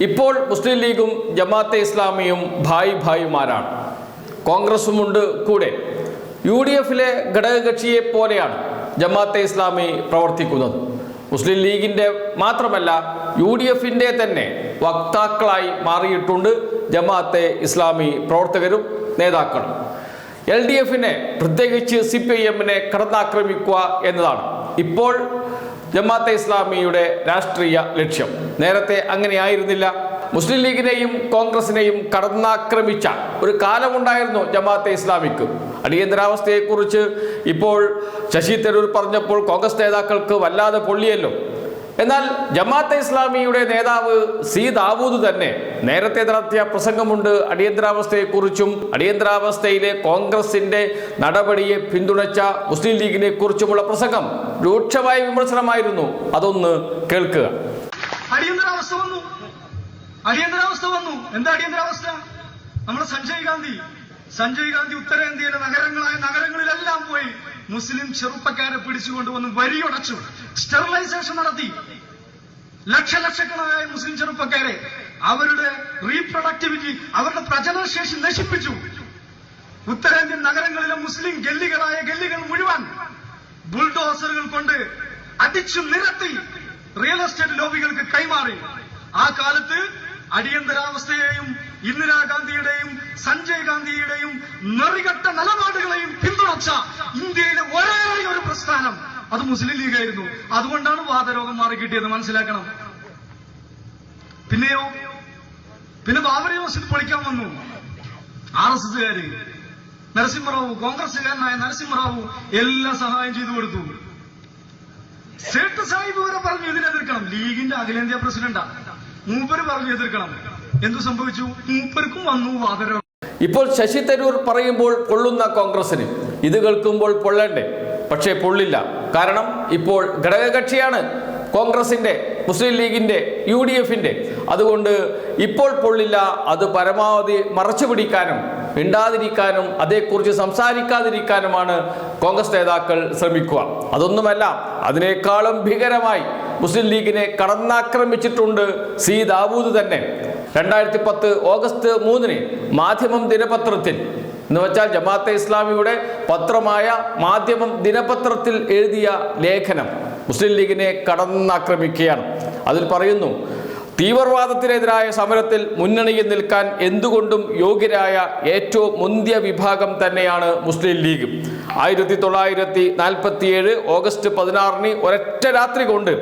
ഇപ്പോൾ മുസ്ലിം ലീഗും ജമാഅത്തെ ഇസ്ലാമിയും ഭായ് ഭായിമാരാണ്. കോൺഗ്രസുമുണ്ട് കൂടെ. യു ഡി എഫിലെ ഘടകകക്ഷിയെ പോലെയാണ് ജമാഅത്തെ ഇസ്ലാമി പ്രവർത്തിക്കുന്നത്. മുസ്ലിം ലീഗിന്റെ മാത്രമല്ല യു ഡി എഫിന്റെ തന്നെ വക്താക്കളായി മാറിയിട്ടുണ്ട് ജമാഅത്തെ ഇസ്ലാമി പ്രവർത്തകരും നേതാക്കളും. എൽ ഡി എഫിനെ പ്രത്യേകിച്ച് സി പി ഐ എമ്മിനെ കടന്നാക്രമിക്കുക എന്നതാണ്. ഇപ്പോൾ ജമാഅത്തെ ഇസ്ലാമിയുടെ രാഷ്ട്രീയ ലക്ഷ്യം. നേരത്തെ അങ്ങനെയായിരുന്നില്ല. മുസ്ലിം ലീഗിനെയും കോൺഗ്രസിനെയും കടന്നാക്രമിച്ച ഒരു കാലമുണ്ടായിരുന്നു ജമാഅത്തെ ഇസ്ലാമിക്ക്. അടിയന്തരാവസ്ഥയെക്കുറിച്ച് ഇപ്പോൾ ശശി തരൂർ പറഞ്ഞപ്പോൾ കോൺഗ്രസ് നേതാക്കൾക്ക് വല്ലാതെ പൊള്ളിയല്ലോ. എന്നാൽ ജമാഅത്തെ ഇസ്ലാമിയുടെ നേതാവ് സി ദാവൂദ് തന്നെ നേരത്തെ നടത്തിയ പ്രസംഗമുണ്ട്. അടിയന്തരാവസ്ഥയെക്കുറിച്ചും അടിയന്തരാവസ്ഥയിലെ കോൺഗ്രസിന്റെ നടപടിയെ പിന്തുണച്ച മുസ്ലിം ലീഗിനെ കുറിച്ചുമുള്ള പ്രസംഗം രൂക്ഷമായ വിമർശനമായിരുന്നു. അതൊന്ന് കേൾക്കുക. അടിയന്തരാവസ്ഥ വന്നു. അടിയന്തരാവസ്ഥ വന്നു. എന്താ അടിയന്തരാവസ്ഥ? നമ്മുടെ സഞ്ജയ് ഗാന്ധി. സഞ്ജയ് ഗാന്ധി ഉത്തരേന്ത്യയിലെ നഗരങ്ങളായ നഗരങ്ങളിലെല്ലാം പോയി മുസ്ലിം ചെറുപ്പക്കാരെ പിടിച്ചുകൊണ്ടുവന്ന് വരിയടച്ചു. സ്റ്റെറിലൈസേഷൻ നടത്തി. ലക്ഷലക്ഷക്കണക്കായ മുസ്ലിം ചെറുപ്പക്കാരെ അവരുടെ റീപ്രൊഡക്ടിവിറ്റി അവരുടെ പ്രജനനശേഷി നശിപ്പിച്ചു. ഉത്തരേന്ത്യൻ നഗരങ്ങളിലെ മുസ്ലിം ഗല്ലികളായ ഗല്ലികൾ മുഴുവൻ ബുൾഡോസറുകൾ കൊണ്ട് അടിച്ചു നിരത്തി റിയൽ എസ്റ്റേറ്റ് ലോബികൾക്ക് കൈമാറി. ആ കാലത്ത് അടിയന്തരാവസ്ഥയെയും ഇന്ദിരാഗാന്ധിയുടെയും സഞ്ജയ് ഗാന്ധിയുടെയും നെറികെട്ട നിലപാടുകളെയും പിന്തുണച്ച ഇന്ത്യയിലെ ഒരേ ഒരു പ്രസ്ഥാനം അത് മുസ്ലിം ലീഗായിരുന്നു. അതുകൊണ്ടാണ് വാദരോഗം മാറി കിട്ടിയത്. മനസ്സിലാക്കണം. പിന്നെയോ? പിന്നെ ബാബറി മസ്ജിദ് പൊളിക്കാൻ വന്നു. ആർ എസ് എസുകാര് നരസിംഹറാവു കോൺഗ്രസുകാരനായ നരസിംഹറാവു എല്ലാം സഹായം ചെയ്തു കൊടുത്തു. സേട്ട് സാഹിബ് വരെ പറഞ്ഞു ഇതിനെതിർക്കണം ലീഗിന്റെ അഖിലേന്ത്യാ പ്രസിഡന്റാ. മൂപ്പര് പറഞ്ഞു എതിർക്കണം. എന്തു സംഭവിച്ചു? മൂപ്പർക്കും വന്നു വാദരോഗം. ഇപ്പോൾ ശശി തരൂർ പറയുമ്പോൾ പൊള്ളുന്ന കോൺഗ്രസിന് ഇത് കേൾക്കുമ്പോൾ പൊള്ളണ്ടേ? പക്ഷേ പൊള്ളില്ല. കാരണം ഇപ്പോൾ ഘടകകക്ഷിയാണ് കോൺഗ്രസിന്റെ മുസ്ലിം ലീഗിന്റെ യു ഡി എഫിന്റെ അതുകൊണ്ട് ഇപ്പോൾ പൊള്ളില്ല അത് പരമാവധി മറച്ചു പിടിക്കാനും മിണ്ടാതിരിക്കാനും അതേക്കുറിച്ച് സംസാരിക്കാതിരിക്കാനുമാണ് കോൺഗ്രസ് നേതാക്കൾ ശ്രമിക്കുക. അതൊന്നുമല്ല അതിനേക്കാളും ഭീകരമായി മുസ്ലിം ലീഗിനെ കടന്നാക്രമിച്ചിട്ടുണ്ട് സി. ദാവൂദ് തന്നെ. രണ്ടായിരത്തി പത്ത് ഓഗസ്റ്റ് മൂന്നിന് മാധ്യമം ദിനപത്രത്തിൽ എന്ന് വെച്ചാൽ ജമാഅത്തെ ഇസ്ലാമിയുടെ പത്രമായ മാധ്യമം ദിനപത്രത്തിൽ എഴുതിയ ലേഖനം മുസ്ലിം ലീഗിനെ കടന്നാക്രമിക്കുകയാണ്. അതിൽ പറയുന്നു തീവ്രവാദത്തിനെതിരായ സമരത്തിൽ മുന്നണിയിൽ നിൽക്കാൻ എന്തുകൊണ്ടും യോഗ്യരായ ഏറ്റവും മുന്തിയ വിഭാഗം തന്നെയാണ് മുസ്ലിം ലീഗ്. ആയിരത്തി തൊള്ളായിരത്തി നാൽപ്പത്തിയേഴ് ഓഗസ്റ്റ് പതിനാറിന് ഒരൊറ്റ രാത്രി കൊണ്ട്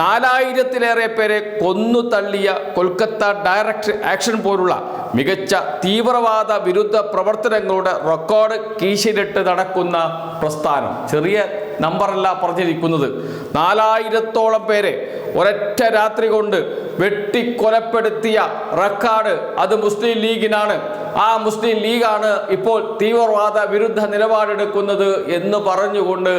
നാലായിരത്തിലേറെ പേരെ കൊന്നു തള്ളിയ കൊൽക്കത്ത ഡയറക്ട് ആക്ഷൻ പോലുള്ള മികച്ച തീവ്രവാദ വിരുദ്ധ പ്രവർത്തനങ്ങളുടെ റെക്കോർഡ് കീശിലിട്ട് നടക്കുന്ന പ്രസ്ഥാനം. ചെറിയ നമ്പറല്ല പറഞ്ഞിരിക്കുന്നത്. നാലായിരത്തോളം പേരെ ഒരൊറ്റ രാത്രി കൊണ്ട് വെട്ടിക്കൊലപ്പെടുത്തിയ റെക്കാർഡ് അത് മുസ്ലിം ലീഗിനാണ്. ആ മുസ്ലിം ലീഗാണ് ഇപ്പോൾ തീവ്രവാദ വിരുദ്ധ നിലപാടെടുക്കുന്നത് എന്ന് പറഞ്ഞുകൊണ്ട്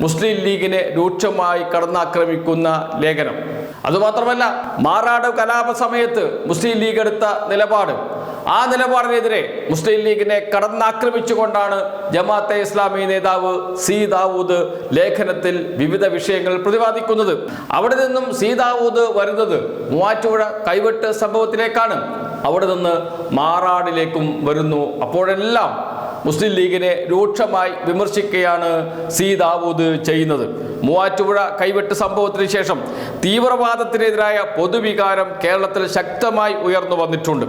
മുസ്ലിം ലീഗിനെ രൂക്ഷമായി കടന്നാക്രമിക്കുന്ന ലേഖനം. അതുമാത്രമല്ല മാറാട് കലാപ സമയത്ത് മുസ്ലിം ലീഗ് എടുത്ത നിലപാട് ആ നിലപാടിനെതിരെ മുസ്ലിം ലീഗിനെ കടന്നാക്രമിച്ചുകൊണ്ടാണ് ജമാഅത്തെ ഇസ്ലാമി നേതാവ് സി ദാവൂദ് ലേഖനത്തിൽ വിവിധ വിഷയങ്ങൾ പ്രതിപാദിക്കുന്നത്. അവിടെ നിന്നും സി ദാവൂദ് വരുന്നത് മൂവാറ്റുപുഴ കൈവെട്ട് സംഭവത്തിലേക്കാണ്. അവിടെ നിന്ന് മാറാടിലേക്കും വരുന്നു. അപ്പോഴെല്ലാം മുസ്ലിം ലീഗിനെ രൂക്ഷമായി വിമർശിക്കുകയാണ് സി ദാവൂദ് ചെയ്യുന്നത്. മൂവാറ്റുപുഴ കൈവെട്ട് സംഭവത്തിന് ശേഷം തീവ്രവാദത്തിനെതിരായ പൊതുവികാരം കേരളത്തിൽ ശക്തമായി ഉയർന്നു വന്നിട്ടുണ്ട്.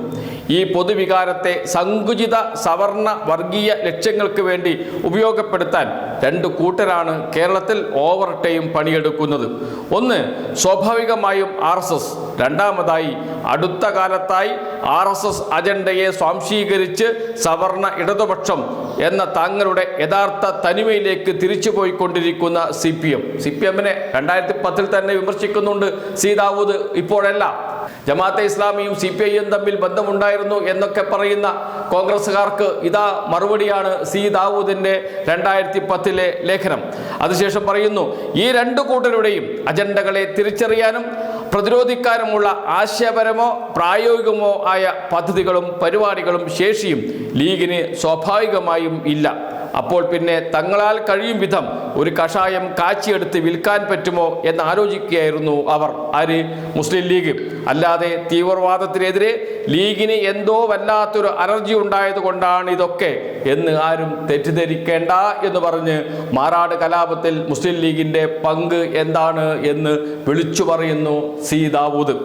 ഈ പൊതുവികാരത്തെ സങ്കുചിത സവർണ വർഗീയ ലക്ഷ്യങ്ങൾക്ക് വേണ്ടി ഉപയോഗപ്പെടുത്താൻ രണ്ട് കൂട്ടരാണ് കേരളത്തിൽ ഓവർ ടൈം പണിയെടുക്കുന്നത്. ഒന്ന് സ്വാഭാവികമായും ആർ എസ് എസ്. രണ്ടാമതായി അടുത്ത കാലത്തായി ആർ എസ് എസ് അജണ്ടയെ സ്വാംശീകരിച്ച് സവർണ ഇടതുപക്ഷം എന്ന തങ്ങളുടെ യഥാർത്ഥ തനിമയിലേക്ക് തിരിച്ചു പോയിക്കൊണ്ടിരിക്കുന്ന C P M. C P എമ്മിനെ രണ്ടായിരത്തി പത്തിൽ തന്നെ വിമർശിക്കുന്നുണ്ട് സീതാവൂത് ഇപ്പോഴല്ല ജമാഅത്തെ ഇസ്ലാമിയും സി പി ഐയും തമ്മിൽ ബന്ധമുണ്ടായിരുന്നു എന്നൊക്കെ പറയുന്ന കോൺഗ്രസ്സുകാർക്ക് ഇതാ മറുപടിയാണ് സി ദാവൂദിന്റെ രണ്ടായിരത്തി പത്തിലെ ലേഖനം. അതിനുശേഷം പറയുന്നു ഈ രണ്ട് കൂട്ടരുടെയും അജണ്ടകളെ തിരിച്ചറിയാനും പ്രതിരോധിക്കാനുമുള്ള ആശയപരമോ പ്രായോഗികമോ ആയ പദ്ധതികളും പരിപാടികളും ശേഷിയും ലീഗിന് സ്വാഭാവികമായും ഇല്ല. അപ്പോൾ പിന്നെ തങ്ങളാൽ കഴിയും വിധം ഒരു കഷായം കാച്ചിയെടുത്ത് വിൽക്കാൻ പറ്റുമോ എന്ന് ആലോചിക്കുകയായിരുന്നു അവർ. ആര്? മുസ്ലിം ലീഗ്. അല്ലാതെ തീവ്രവാദത്തിനെതിരെ ലീഗിന് എന്തോ വല്ലാത്തൊരു അലർജി ഉണ്ടായത് കൊണ്ടാണ് ഇതൊക്കെ എന്ന് ആരും തെറ്റിദ്ധരിക്കേണ്ട എന്ന് പറഞ്ഞ് മാറാട് കലാപത്തിൽ മുസ്ലിം ലീഗിന്റെ പങ്ക് എന്താണ് എന്ന് വിളിച്ചു പറയുന്നു സി. ദാവൂദ്.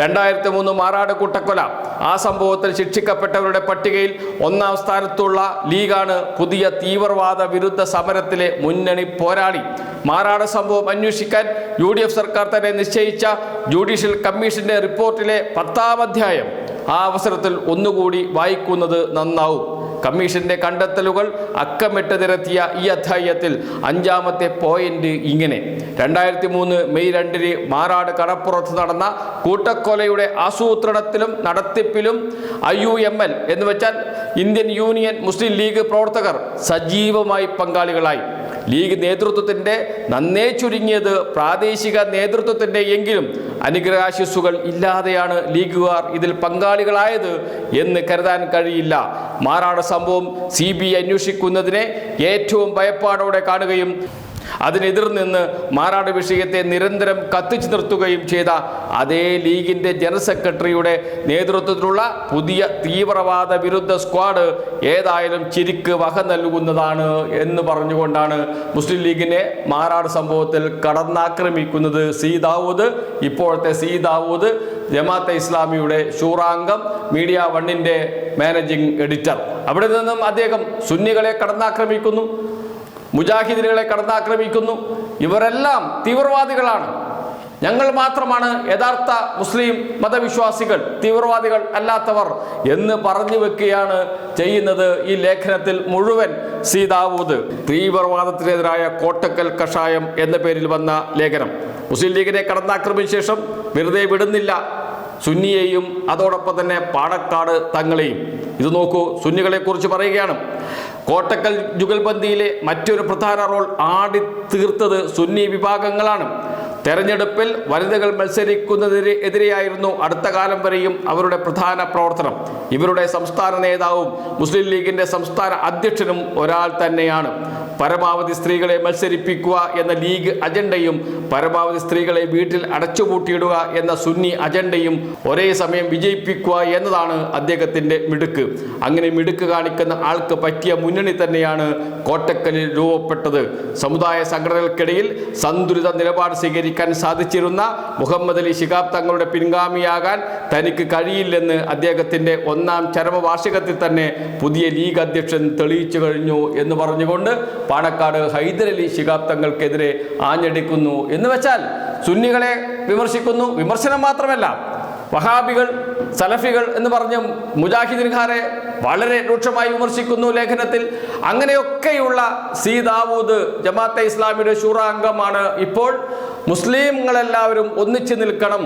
രണ്ടായിരത്തി മൂന്ന് മാറാട് കൂട്ടക്കൊല. ആ സംഭവത്തിൽ ശിക്ഷിക്കപ്പെട്ടവരുടെ പട്ടികയിൽ ഒന്നാം സ്ഥാനത്തുള്ള ലീഗാണ് പുതിയ തീവ്രവാദ വിരുദ്ധ സമരത്തിലെ മുന്നണി പോരാളി. മാറാട് സംഭവം അന്വേഷിക്കാൻ യു ഡി എഫ് സർക്കാർ തന്നെ നിശ്ചയിച്ച ജുഡീഷ്യൽ കമ്മീഷന്റെ റിപ്പോർട്ടിലെ പത്താം അധ്യായം. ആ അവസരത്തിൽ ഒന്നുകൂടി വായിക്കുന്നത് നന്നാവും. കമ്മീഷന്റെ കണ്ടെത്തലുകൾ അക്കമിട്ട് നിരത്തിയ ഈ അധ്യായത്തിൽ അഞ്ചാമത്തെ പോയിന്റ് ഇങ്ങനെ. രണ്ടായിരത്തി മൂന്ന് മെയ് രണ്ടിന് മാറാട് കടപ്പുറത്ത് നടന്ന കൂട്ടക്കൊലയുടെ ആസൂത്രണത്തിലും നടത്തിപ്പിലും ഐ യു എം എൽ എന്ന് വെച്ചാൽ ഇന്ത്യൻ യൂണിയൻ മുസ്ലിം ലീഗ് പ്രവർത്തകർ സജീവമായി പങ്കാളികളായി. ലീഗ് നേതൃത്വത്തിന്റെ നന്നേ ചുരുങ്ങിയത് പ്രാദേശിക നേതൃത്വത്തിന്റെ എങ്കിലും അനുഗ്രഹാശിസ്സുകൾ ഇല്ലാതെയാണ് ലീഗുകാർ ഇതിൽ പങ്കാളികളായത് എന്ന് കരുതാൻ കഴിയില്ല. മാറാട് സംഭവം സി ബി ഐ അന്വേഷിക്കുന്നതിനെ ഏറ്റവും ഭയപ്പാടോടെ കാണുകയും അതിനെതിർ നിന്ന് മാറാട് വിഷയത്തെ നിരന്തരം കത്തിച്ചു നിർത്തുകയും ചെയ്ത അതേ ലീഗിന്റെ ജനറൽ സെക്രട്ടറിയുടെ നേതൃത്വത്തിലുള്ള പുതിയ തീവ്രവാദ വിരുദ്ധ സ്ക്വാഡ് ഏതായാലും ചിരിക്ക് വക നൽകുന്നതാണ് എന്ന് പറഞ്ഞുകൊണ്ടാണ് മുസ്ലിം ലീഗിനെ മാറാട് സംഭവത്തിൽ കടന്നാക്രമിക്കുന്നത് സി ദാവൂദ്. ഇപ്പോഴത്തെ സി ദാവൂദ് ജമാഅത്തെ ഇസ്ലാമിയുടെ ഷൂറാംഗം മീഡിയ വണ്ണിന്റെ മാനേജിംഗ് എഡിറ്റർ. അവിടെ നിന്നും അദ്ദേഹം സുന്നികളെ കടന്നാക്രമിക്കുന്നു. മുജാഹിദിനുകളെ കടന്നാക്രമിക്കുന്നു. ഇവരെല്ലാം തീവ്രവാദികളാണ്. ഞങ്ങൾ മാത്രമാണ് യഥാർത്ഥ മുസ്ലിം മതവിശ്വാസികൾ തീവ്രവാദികൾ അല്ലാത്തവർ എന്ന് പറഞ്ഞു വെക്കുകയാണ് ചെയ്യുന്നത് ഈ ലേഖനത്തിൽ മുഴുവൻ സീതാവൂത് തീവ്രവാദത്തിനെതിരായ കോട്ടക്കൽ കഷായം എന്ന പേരിൽ വന്ന ലേഖനം. മുസ്ലിം ലീഗിനെ കടന്നാക്രമിച്ച ശേഷം വെറുതെ വിടുന്നില്ല. സുന്നിയെയും അതോടൊപ്പം തന്നെ പാണക്കാട് തങ്ങളെയും. ഇത് നോക്കൂ സുന്നികളെ കുറിച്ച് പറയുകയാണ്. കോട്ടക്കൽ ജുഗൽബന്ദിയിലെ മറ്റൊരു പ്രധാന റോൾ ആടി തീർത്തത് സുന്നി വിഭാഗങ്ങളാണ്. തെരഞ്ഞെടുപ്പിൽ വനിതകൾ മത്സരിക്കുന്നതിന് എതിരെയായിരുന്നു അടുത്ത കാലം വരെയും അവരുടെ പ്രധാന പ്രവർത്തനം. ഇവരുടെ സംസ്ഥാന നേതാവും മുസ്ലിം ലീഗിന്റെ സംസ്ഥാന അധ്യക്ഷനും ഒരാൾ തന്നെയാണ്. പരമാവധി സ്ത്രീകളെ മത്സരിപ്പിക്കുക എന്ന ലീഗ് അജണ്ടയും പരമാവധി സ്ത്രീകളെ വീട്ടിൽ അടച്ചുപൂട്ടിയിടുക എന്ന സുന്നി അജണ്ടയും ഒരേ സമയം വിജയിപ്പിക്കുക എന്നതാണ് അദ്ദേഹത്തിന്റെ മിടുക്ക്. അങ്ങനെ മിടുക്ക് കാണിക്കുന്ന ആൾക്ക് പറ്റിയ മുന്നണി തന്നെയാണ് കോട്ടക്കലിൽ രൂപപ്പെട്ടത്. സമുദായ സംഘടനകൾക്കിടയിൽ സന്തുലിത നിലപാട് സ്വീകരിക്കാൻ സാധിച്ചിരുന്ന മുഹമ്മദ് അലി ശിഹാബ് തങ്ങളുടെ പിൻഗാമിയാകാൻ തനിക്ക് കഴിയില്ലെന്ന് അദ്ദേഹത്തിന്റെ ഒന്നാം ചരമവാർഷികത്തിൽ തന്നെ പുതിയ ലീഗ് അധ്യക്ഷൻ തെളിയിച്ചു കഴിഞ്ഞു എന്ന് പറഞ്ഞുകൊണ്ട് പാണക്കാട് ഹൈദരലി ശിഹാബ് തങ്ങൾക്കെതിരെ ആഞ്ഞടിക്കുന്നു എന്ന് വെച്ചാൽ സുന്നികളെ വിമർശിക്കുന്നു. വിമർശനം മാത്രമല്ല വഹാബികൾ സലഫികൾ എന്ന് പറഞ്ഞ് മുജാഹിദിൻഖാരെ വളരെ രൂക്ഷമായി വിമർശിക്കുന്നു ലേഖനത്തിൽ. അങ്ങനെയൊക്കെയുള്ള സി ദാവൂദ് ജമാഅത്തെ ഇസ്ലാമിയുടെ ഷൂറ അംഗമാണ് ഇപ്പോൾ. മുസ്ലിങ്ങളെല്ലാവരും ഒന്നിച്ചു നിൽക്കണം.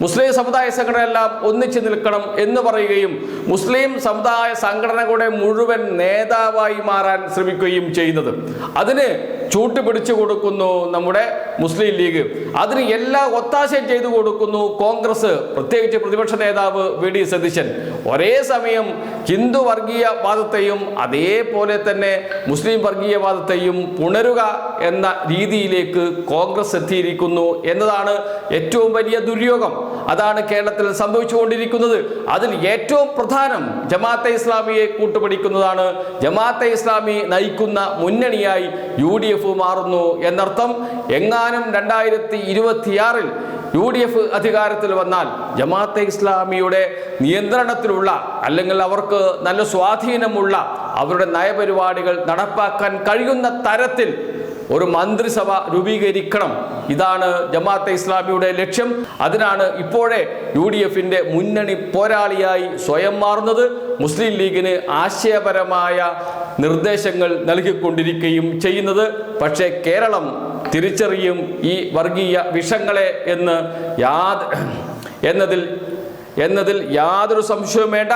മുസ്ലിം സമുദായ സംഘടനയെല്ലാം ഒന്നിച്ചു നിൽക്കണം എന്ന് പറയുകയും മുസ്ലിം സമുദായ സംഘടനകളുടെ മുഴുവൻ നേതാവായി മാറാൻ ശ്രമിക്കുകയും ചെയ്യുന്നത്. അതിന് ചൂട്ടുപിടിച്ചു കൊടുക്കുന്നു നമ്മുടെ മുസ്ലിം ലീഗ്. അതിന് എല്ലാ ഒത്താശയും ചെയ്തു കൊടുക്കുന്നു കോൺഗ്രസ്. പ്രത്യേകിച്ച് പ്രതിപക്ഷ നേതാവ് വി ഡി സതീശൻ. ഒരേ സമയം ഹിന്ദു വർഗീയവാദത്തെയും അതേപോലെ തന്നെ മുസ്ലിം വർഗീയവാദത്തെയും പുണരുക എന്ന രീതിയിലേക്ക് കോൺഗ്രസ് എത്തിയിരിക്കുന്നു എന്നതാണ് ഏറ്റവും വലിയ ദുര്യോഗം. അതാണ് കേരളത്തിൽ സംഭവിച്ചുകൊണ്ടിരിക്കുന്നത്. അതിൽ ഏറ്റവും പ്രധാനം ജമാഅത്തെ ഇസ്ലാമിയെ കൂട്ടുപിടിക്കുന്നതാണ് ജമാഅത്തെ ഇസ്ലാമി നയിക്കുന്ന മുന്നണിയായി യു മാറുന്നു എന്നർത്ഥം എങ്ങാനും രണ്ടായിരത്തി ഇരുപത്തിയാറിൽ യു ഡി എഫ് അധികാരത്തിൽ വന്നാൽ ജമാഅത്തെ ഇസ്ലാമിയുടെ നിയന്ത്രണത്തിലുള്ള അല്ലെങ്കിൽ അവർക്ക് നല്ല സ്വാധീനമുള്ള അവരുടെ നയപരിപാടികൾ നടപ്പാക്കാൻ കഴിയുന്ന തരത്തിൽ ഒരു മന്ത്രിസഭ രൂപീകരിക്കണം. ഇതാണ് ജമാഅത്തെ ഇസ്ലാമിയുടെ ലക്ഷ്യം. അതിനാണ് ഇപ്പോഴേ യു ഡി എഫിന്റെ മുന്നണി പോരാളിയായി സ്വയം മാറുന്നത്. മുസ്ലിം ലീഗിന് ആശയപരമായ നിർദ്ദേശങ്ങൾ നൽകിക്കൊണ്ടിരിക്കുകയും ചെയ്യുന്നത്. പക്ഷേ കേരളം തിരിച്ചറിയും ഈ വർഗീയ വിഷങ്ങളെ എന്ന് യാത് എന്നതിൽ എന്നതിൽ യാതൊരു സംശയവും വേണ്ട.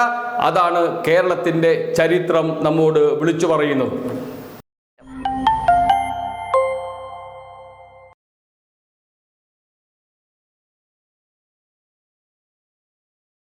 അതാണ് കേരളത്തിന്റെ ചരിത്രം നമ്മോട് വിളിച്ചു പറയുന്നത്.